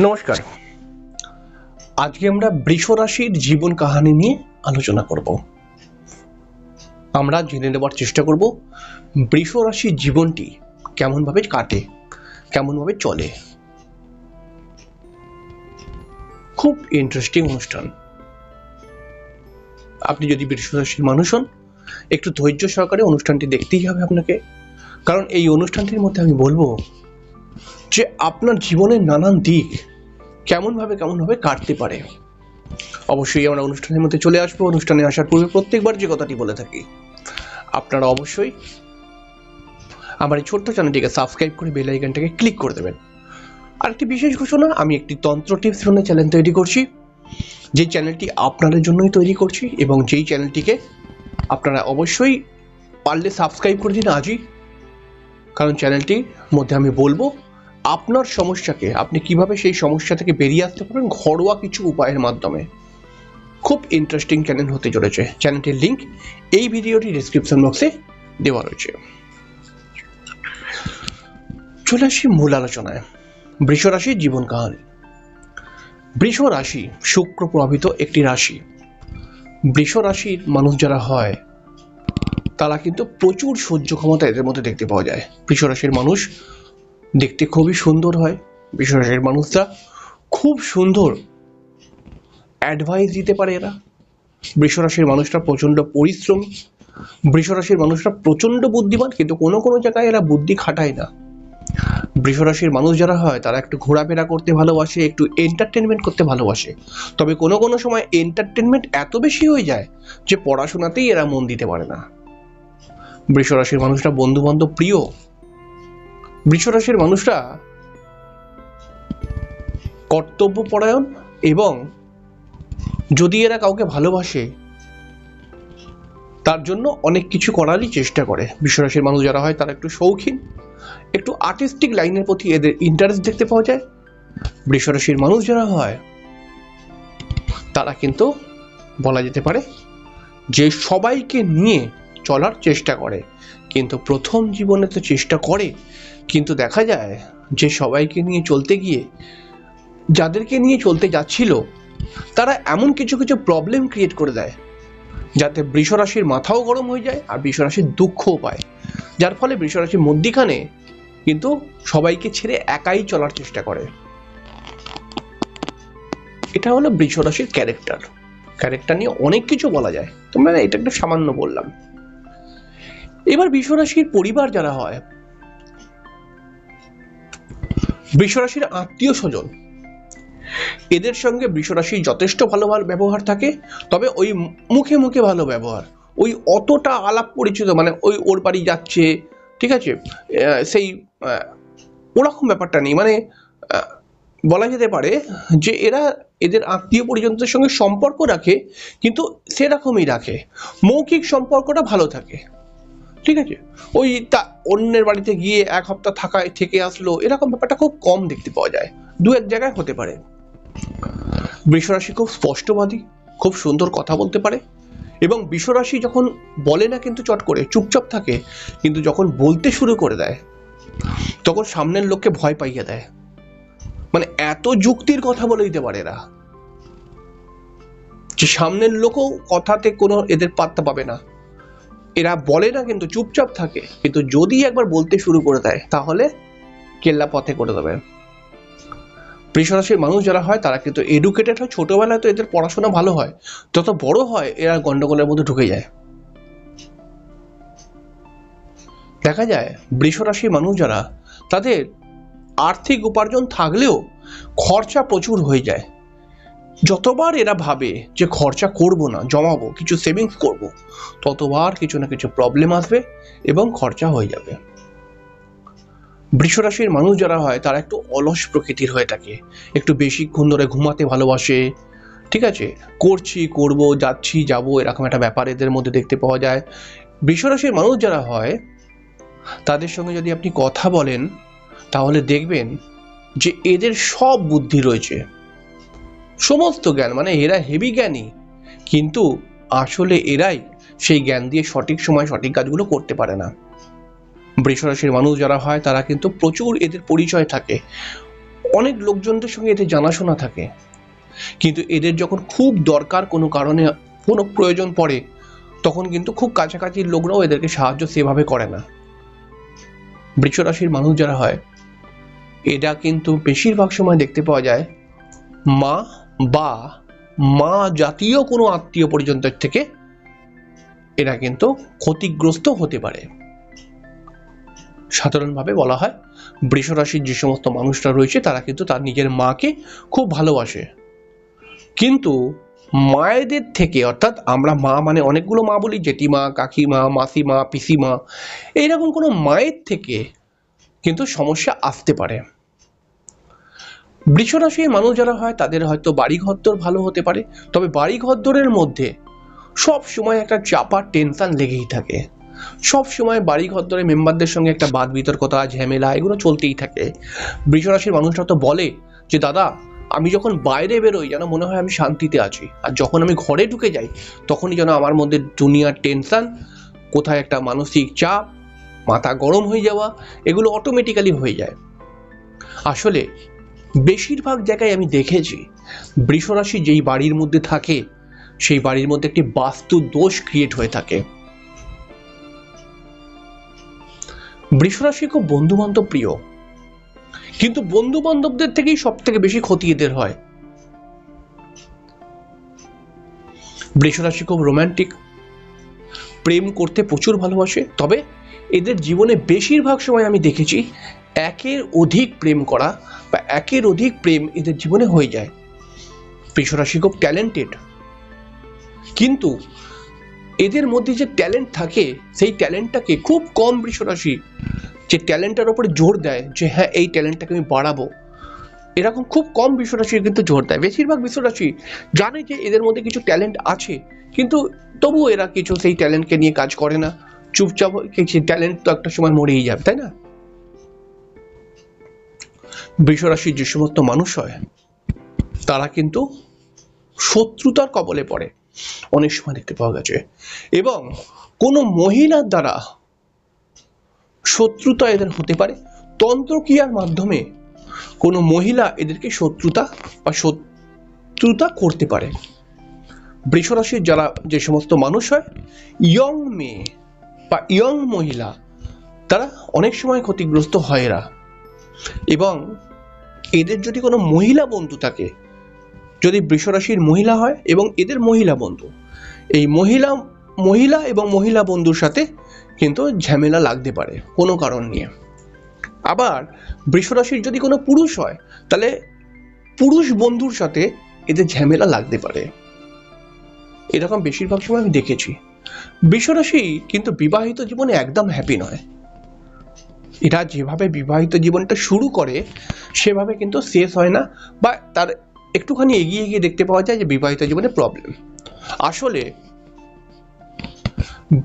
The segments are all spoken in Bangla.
নমস্কার। আজকে আমরা বৃষ রাশির জীবন কাহিনী নিয়ে আলোচনা করব। আমরা জেনে নেবার চেষ্টা করব, বৃষ রাশির জীবনটি কেমনভাবে কাটে, কেমনভাবে চলে। খুব ইন্টারেস্টিং অনুষ্ঠান। আপনি যদি বৃষ রাশির মানুষ হন, একটু ধৈর্য সহকারে অনুষ্ঠানটি দেখতেই হবে আপনাকে। কারণ এই অনুষ্ঠানটির মধ্যে আমি বলব যে আপনার জীবনের নানান দিক কেমনভাবে কেমনভাবে কাটতে পারে। অবশ্যই আমরা অনুষ্ঠানের মধ্যে চলে আসব। অনুষ্ঠানে আসার পূর্বে প্রত্যেকবার যে কথাটি বলে থাকি, আপনারা অবশ্যই আমার এই ছোট্ট চ্যানেলটিকে সাবস্ক্রাইব করে বেল আইকনটাকে ক্লিক করে দেবেন। আর একটি বিশেষ ঘোষণা, আমি একটি তন্ত্র টিপস ফোনে চ্যানেল তৈরি করছি। যে চ্যানেলটি আপনাদের জন্যই তৈরি করছি এবং যেই চ্যানেলটিকে আপনারা অবশ্যই পারলে সাবস্ক্রাইব করে দিন আজই। কারণ চ্যানেলটির মধ্যে আমি বলব আপনার সমস্যাকে আপনি কীভাবে সেই সমস্যা থেকে বেরিয়ে আসতে পারেন ঘরোয়া কিছু উপায়ের মাধ্যমে? খুব ইন্টারেস্টিং চ্যানেল হতে চলেছে। চ্যানেলটির লিঙ্ক এই ভিডিওটি ডিসক্রিপশন বক্সে দেওয়া রয়েছে। চলে আসি মূল আলোচনায়। বৃষ রাশির জীবন কাহানি বৃষ রাশি শুক্র প্রভাবিত একটি রাশি। বৃষ রাশির মানুষ যারা হয়, তারা কিন্তু প্রচুর সহ্য ক্ষমতা এদের মধ্যে দেখতে পাওয়া যায়। বৃষ রাশির মানুষ দেখতে খুবই সুন্দর হয়। রাশির মানুষরা খুব সুন্দর অ্যাডভাইস দিতে পারে এরা। বৃষ রাশির মানুষরা প্রচণ্ড পরিশ্রমী। বৃষ রাশির মানুষরা প্রচণ্ড বুদ্ধিমান, কিন্তু কোনো কোনো জায়গায় এরা বুদ্ধি খাটায় না। বৃষ রাশির মানুষ যারা হয়, তারা একটু ঘোরাফেরা করতে ভালোবাসে, একটু এন্টারটেনমেন্ট করতে ভালোবাসে। তবে কোনো কোনো সময় এন্টারটেনমেন্ট এত বেশি হয়ে যায় যে পড়াশোনাতেই এরা মন দিতে পারে না। বৃষ রাশির মানুষরা বন্ধু বান্ধব প্রিয় বৃষ রাশির মানুষরা কর্তব্যপরায়ণ এবং যদি এরা কাউকে ভালোবাসে, তার জন্য অনেক কিছু করারই চেষ্টা করে। বিশ্বরাশির মানুষ যারা হয়, তারা একটু শৌখিন, একটু আর্টিস্টিক লাইনের প্রতি এদের ইন্টারেস্ট দেখতে পাওয়া যায়। বৃষরাশির মানুষ যারা হয়, তারা কিন্তু বলা যেতে পারে যে সবাইকে নিয়ে চলার চেষ্টা করে। কিন্তু প্রথম জীবনে তো চেষ্টা করে। কিন্তু দেখা যায় যে সবাইকে নিয়ে চলতে গিয়ে, যাদেরকে নিয়ে চলতে যাচ্ছিল, তারা এমন কিছু কিছু প্রবলেম ক্রিয়েট করে দেয়। যাতে বৃষরাশির মাথাও গরম হয়ে যায় আর বৃষরাশির দুঃখও পায়। যার ফলে বৃষরাশির মধ্যিখানে কিন্তু সবাইকে ছেড়ে একাই চলার চেষ্টা করে। এটা হলো বৃষরাশির ক্যারেক্টার ক্যারেক্টার নিয়ে অনেক কিছু বলা যায়। তোমরা এটা একটু সামান্য বললাম। এবার বৃষরাশির পরিবার যারা হয় বৃষরাশির আত্মীয় স্বজন, এদের সঙ্গে বৃষরাশির যথেষ্ট ভালো ভালো ব্যবহার থাকে, তবে ওই মুখে মুখে ভালো ব্যবহার, ওই অতটা আলাপ পরিচিত মানে ওই ওর বাড়ি যাচ্ছে, ঠিক আছে? সেই ওরকম ব্যাপারটা নেই মানে বলা যেতে পারে যে এরা এদের আত্মীয় পরিজনদের সঙ্গে সম্পর্ক রাখে, কিন্তু সেরকমই রাখে। মৌখিক সম্পর্কটা ভালো থাকে। ঠিক আছে? ওই তা অন্যের বাড়িতে গিয়ে এক সপ্তাহ থাকায় থেকে আসলো, এরকম ব্যাপারটা খুব কম দেখতে পাওয়া যায়। দু এক জায়গায় হতে পারে। বৃষরাশি খুব স্পষ্টবাদী, খুব সুন্দর কথা বলতে পারে। এবং বিশ্বরাশি যখন বলে না কিন্তু চট করে, চুপচাপ থাকে, কিন্তু যখন বলতে শুরু করে দেয়, তখন সামনের লোককে ভয় পাইয়ে দেয়। মানে এত যুক্তির কথা বলে দিতে পারে এরা। যে সামনের লোকও কথাতে কোনো এদের পাত্তা পাবে না। এরা বলে না কিন্তু চুপচাপ থাকে। কিন্তু যদি একবার বলতে শুরু করে দেয়, তাহলে কেল্লা পথে করে দেবে। বৃষরাশির মানুষ যারা হয়, তারা কিন্তু এডুকেটেড হয়। ছোটবেলায় তো এদের পড়াশোনা ভালো হয়। যত বড় হয়, এরা গন্ডগোলের মধ্যে ঢুকে যায়। দেখা যায়, বৃষরাশির মানুষ যারা, তাদের আর্থিক উপার্জন থাকলেও খরচা প্রচুর হয়ে যায়। যতবার এরা ভাবে যে খরচা করব না, জমাবো, কিছু সেভিংস করব, ততবার কিছু না কিছু প্রবলেম আসবে এবং খরচা হয়ে যাবে। বৃষরাশির মানুষ যারা হয়, তারা একটু অলস প্রকৃতির হয়ে থাকে। একটু বেশিক্ষণ ধরে ঘুমাতে ভালোবাসে। ঠিক আছে? করছি, করব, যাচ্ছি, যাব, এরকম একটা ব্যাপার এদের মধ্যে দেখতে পাওয়া যায়। বৃষরাশির মানুষ যারা হয়, তাদের সঙ্গে যদি আপনি কথা বলেন, তাহলে দেখবেন যে এদের সব বুদ্ধি রয়েছে। সমস্ত জ্ঞান মানে এরা হেভি জ্ঞানী, কিন্তু আসলে এরাই সেই জ্ঞান দিয়ে সঠিক সময় সঠিক কাজগুলো করতে পারে না। বৃষরাশির মানুষ যারা হয়, তারা কিন্তু প্রচুর এদের পরিচয় থাকে। অনেক লোকজনদের সঙ্গে এদের জানাশোনা থাকে। কিন্তু এদের যখন খুব দরকার কোনো কারণে কোনো প্রয়োজন পড়ে, তখন কিন্তু খুব কাছাকাছির লোকরাও এদেরকে সাহায্য সেভাবে করে না। বৃক্ষ রাশির মানুষ যারা হয় এটা কিন্তু বেশিরভাগ সময় দেখতে পাওয়া যায় মা বা মা জাতীয় কোনো আত্মীয় পরিজনদের থেকে এরা কিন্তু ক্ষতিগ্রস্ত হতে পারে। সাধারণভাবে বলা হয়, বৃষরাশির যে সমস্ত মানুষরা রয়েছে, তারা কিন্তু তার নিজের মাকে খুব ভালোবাসে। কিন্তু মায়েদের থেকে, অর্থাৎ আমরা মা মানে অনেকগুলো মা বলি, জেঠিমা, কাকিমা, মাসিমা, পিসিমা, এইরকম কোনো মায়ের থেকে কিন্তু সমস্যা আসতে পারে। বৃষরাশির মানুষ যারা হয়, তাদের হয়তো বাড়ি ঘরদোর ভালো হতে পারে। তবে বাড়ি ঘরদোরের মধ্যে সব সময় একটা চাপা টেনশন লেগেই থাকে। সব সময় বাড়ি ঘরদোরের মেম্বারদের সঙ্গে একটা বাদ বিতর্কতা, ঝামেলা এগুলো চলতেই থাকে। বৃষরাশির মানুষরা তো বলে যে, দাদা, আমি যখন বাইরে বেরোই, যেন মনে হয় আমি শান্তিতে আছি। আর যখন আমি ঘরে ঢুকে যাই, তখনই যেন আমার মধ্যে দুনিয়ার টেনশন কোথায় একটা মানসিক চাপ, মাথা গরম হয়ে যাওয়া, এগুলো অটোমেটিক্যালি হয়ে যায়। আসলে বেশিরভাগ জায়গায় আমি দেখেছি, বৃষরাশি যেই বাড়ির মধ্যে থাকে, সেই বাড়ির মধ্যে একটি বাস্তু দোষ ক্রিয়েট হয়ে থাকে। বৃষরাশি খুব বন্ধু বান্ধব প্রিয়, কিন্তু বন্ধু বান্ধবদের থেকেই সব থেকে বেশি ক্ষতি এদের হয়। বৃষরাশি খুব রোমান্টিক প্রেম করতে প্রচুর ভালোবাসে, তবে এদের জীবনে বেশিরভাগ সময় আমি দেখেছি একের অধিক প্রেম করা বা একের অধিক প্রেম এদের জীবনে হয়ে যায়। বৃষরাশি খুব ট্যালেন্টেড। কিন্তু এদের মধ্যে যে ট্যালেন্ট থাকে, সেই ট্যালেন্টটাকে খুব কম বৃষরাশি যে ট্যালেন্টটার ওপরে জোর দেয় যে হ্যাঁ এই ট্যালেন্টটাকে আমি বাড়াবো। এরকম খুব কম বিশ্বরাশি কিন্তু জোর দেয়। বেশিরভাগ বিশ্বরাশি জানে যে এদের মধ্যে কিছু ট্যালেন্ট আছে, কিন্তু তবুও এরা কিছু সেই ট্যালেন্টকে নিয়ে কাজ করে না। চুপচাপ ট্যালেন্ট তো একটা সময় মরেই যাবে, তাই না? বৃষরাশির যে সমস্ত মানুষ হয়, তারা কিন্তু শত্রুতার কবলে পড়ে। অনেক সময় দেখতে পাওয়া গেছে। এবং কোনো মহিলার দ্বারা শত্রুতা এদের হতে পারে, তন্ত্রক্রিয়ার মাধ্যমে কোনো মহিলা এদেরকে শত্রুতা বা শত্রুতা করতে পারে। বৃষরাশির যারা যে সমস্ত মানুষ হয় ইয়ং মেয়ে বা ইয়ং মহিলা, তারা অনেক সময় ক্ষতিগ্রস্ত হয় এরা। এবং এদের যদি কোনো মহিলা বন্ধু থাকে, যদি বৃষরাশির মহিলা হয় এবং এদের মহিলা বন্ধু, এই মহিলা মহিলা এবং মহিলা বন্ধুর সাথে কিন্তু ঝামেলা লাগতে পারে কোনো কারণ নিয়ে। আবার বৃষরাশির যদি কোনো পুরুষ হয়, তাহলে পুরুষ বন্ধুর সাথে এদের ঝামেলা লাগতে পারে। এরকম বেশিরভাগ সময় আমি দেখেছি। বৃষরাশি কিন্তু বিবাহিত জীবনে একদম হ্যাপি নয়। এরা যেভাবে বিবাহিত জীবনটা শুরু করে, সেভাবে কিন্তু শেষ হয় না বা তার একটুখানি এগিয়ে গিয়ে দেখতে পাওয়া যায় যে বিবাহিত জীবনে প্রবলেম আসলে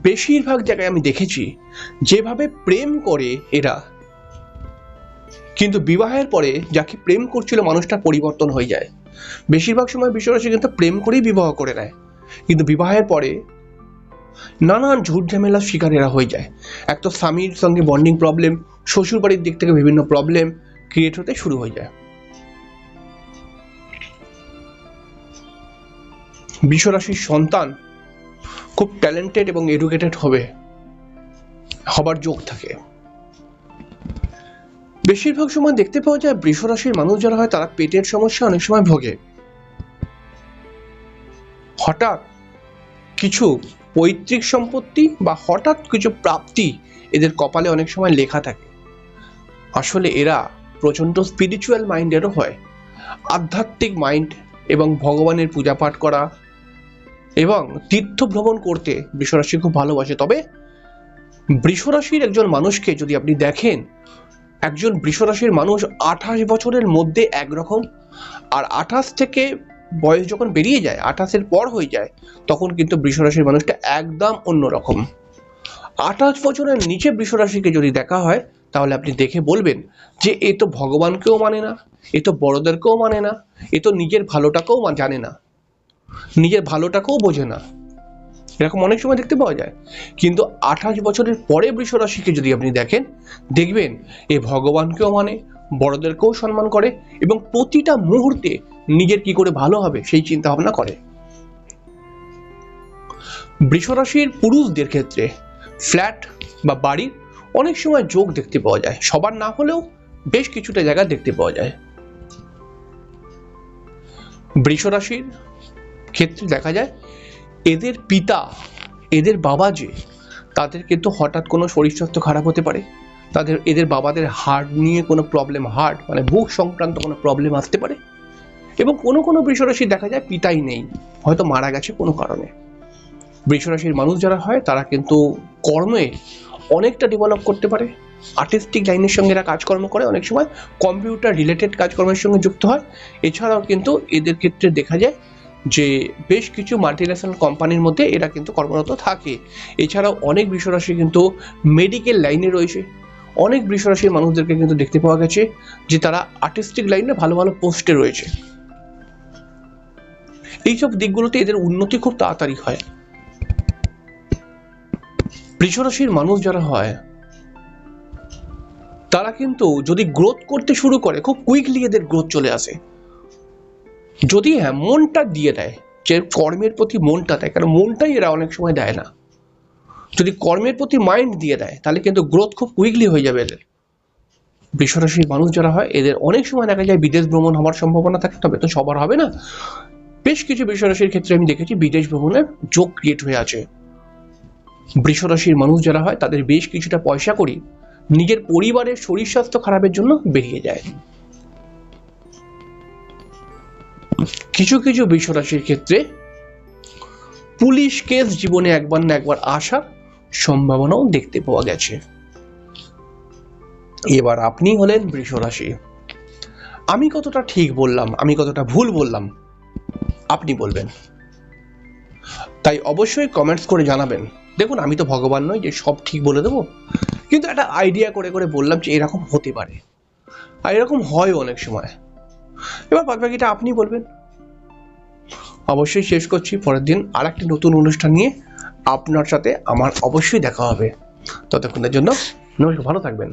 বেশিরভাগ জায়গায় আমি দেখেছি যেভাবে প্রেম করে এরা, কিন্তু বিবাহের পরে যাকে প্রেম করছিল মানুষটা পরিবর্তন হয়ে যায়। বেশিরভাগ সময় বিশ্বরাশি কিন্তু প্রেম করেই বিবাহ করে নেয়। কিন্তু বিবাহের পরে নানান ঝুট ঝামেলার শিকার এরা হয়ে যায়। এক তো স্বামীর সঙ্গে বন্ডিং প্রবলেম শ্বশুর বাড়ির দিক থেকে বিভিন্ন প্রবলেম ক্রিয়েট হতে শুরু হয়ে যায়। বিশ্বরাশির সন্তান খুব ট্যালেন্টেড এবং এডুকেটেড হবে, হবার যোগ থাকে। বেশিরভাগ সময় দেখতে পাওয়া যায় বৃষরাশির মানুষ যারা হয় তারা পেটের সমস্যা অনেক সময় ভোগে। হঠাৎ কিছু পৈতৃক সম্পত্তি বা হঠাৎ কিছু প্রাপ্তি এদের কপালে অনেক সময় লেখা থাকে। আসলে এরা প্রচণ্ড স্পিরিচুয়াল মাইন্ডেরও হয়। আধ্যাত্মিক মাইন্ড এবং ভগবানের পূজা পাঠ করা এবং তীর্থ ভ্রমণ করতে বৃষরাশি খুব ভালোবাসে। তবে বৃষরাশির একজন মানুষকে যদি আপনি দেখেন, একজন বৃষরাশির মানুষ আঠাশ বছরের মধ্যে একরকম আর আঠাশ থেকে বয়স যখন বেরিয়ে যায়, আঠাশের পর হয়ে যায়, তখন কিন্তু বৃষরাশির মানুষটা একদম অন্যরকম। আঠাশ বছরের নিচে বৃষরাশিকে যদি দেখা হয়, তাহলে আপনি দেখে বলবেন যে, এ তো ভগবানকেও মানে না, এ তো বড়দেরকেও মানে না, এ তো নিজের ভালোটাকেও জানে না, নিজের ভালোটাকেও বোঝে না। এরকম অনেক সময় দেখতে পাওয়া যায়। কিন্তু আঠাশ বছরের পরে বৃষরাশিকে যদি আপনি দেখেন, দেখবেন এ ভগবানকেও মানে বড়দেরকেও সম্মান করে এবং প্রতিটা মুহূর্তে নিজের কি করে ভালো হবে সেই চিন্তা ভাবনা করে। বৃষরাশির পুরুষদের ক্ষেত্রে ফ্ল্যাট বা বাড়ির অনেক সময় যোগ দেখতে পাওয়া যায়। সবার না হলেও বেশ কিছুটা জায়গা দেখতে পাওয়া যায়। বৃষরাশির ক্ষেত্রে দেখা যায়, এদের পিতা, এদের বাবা যে, তাদের কিন্তু হঠাৎ কোনো শরীর স্বাস্থ্য খারাপ হতে পারে। তাদের, এদের বাবাদের হার্ট নিয়ে কোনো প্রবলেম হার্ট মানে বুক সংক্রান্ত কোনো প্রবলেম আসতে পারে। এবং কোনো কোনো বৃষরাশি দেখা যায় পিতাই নেই, হয়তো মারা গেছে কোনো কারণে। বৃষরাশির মানুষ যারা হয়, তারা কিন্তু কর্মে অনেকটা ডেভেলপ করতে পারে। আর্টিস্টিক লাইনের সঙ্গে এরা কাজকর্ম করে, অনেক সময় কম্পিউটার রিলেটেড কাজকর্মের সঙ্গে যুক্ত হয়। এছাড়াও কিন্তু এদের ক্ষেত্রে দেখা যায় যে বেশ কিছু মাল্টিন্যাশনাল কোম্পানির মধ্যে এরা কিন্তু কর্মরত থাকে। এছাড়াও অনেক বৃষরাশি কিন্তু মেডিকেল লাইনে রয়েছে। অনেক বৃষরাশির মানুষদেরকে কিন্তু দেখতে পাওয়া গেছে যে তারা আর্টিস্টিক লাইনে ভালো ভালো পোস্টে রয়েছে। এইসব দিকগুলোতে এদের উন্নতি খুব তাড়াতাড়ি হয়। বৃষরাশির মানুষ যারা হয়, তারা কিন্তু যদি গ্রোথ করতে শুরু করে, খুব কুইকলি এদের গ্রোথ চলে আসে। যদি হ্যাঁ মনটা দিয়ে দেয় যে কর্মের প্রতি মনটা দেয়, কারণ মনটাই এরা অনেক সময় দেয় না। যদি কর্মের প্রতি মাইন্ড দিয়ে দেয়, তাহলে কিন্তু গ্রোথ খুব কুইকলি হয়ে যাবে এদের। বৃষরাশির মানুষ যারা হয়, এদের অনেক সময় দেখা যায় বিদেশ ভ্রমণ হওয়ার সম্ভাবনা থাকে তবে তো সবার হবে না। বেশ কিছু বৃষরাশির ক্ষেত্রে আমি দেখেছি বিদেশ ভ্রমণের যোগ ক্রিয়েট হয়ে আছে। বৃষরাশির মানুষ যারা হয়, তাদের বেশ কিছুটা পয়সা করি নিজের পরিবারের শরীর স্বাস্থ্য খারাপের জন্য বেরিয়ে যায়। কিছু কিছু বৃষরাশির ক্ষেত্রে পুলিশ কেস জীবনে একবার না একবার আসার সম্ভাবনাও দেখতে পাওয়া গেছে। এবার আপনি হলেন বৃষরাশি। আমি কতটা ঠিক বললাম, আমি কতটা ভুল বললাম? আপনি বলবেন। তাই অবশ্যই কমেন্টস করে জানাবেন। দেখুন, আমি তো ভগবান নই যে সব ঠিক বলে দেবো। কিন্তু একটা আইডিয়া করে করে বললাম যে এরকম হতে পারে। আর এরকম হয় অনেক সময়। এবার বাদ বাকিটা আপনি বলবেন। অবশ্যই শেষ করছি। পরের দিন আর একটি নতুন অনুষ্ঠান নিয়ে আপনার সাথে আমার অবশ্যই দেখা হবে। ততক্ষণের জন্য নমস্কার, ভালো থাকবেন।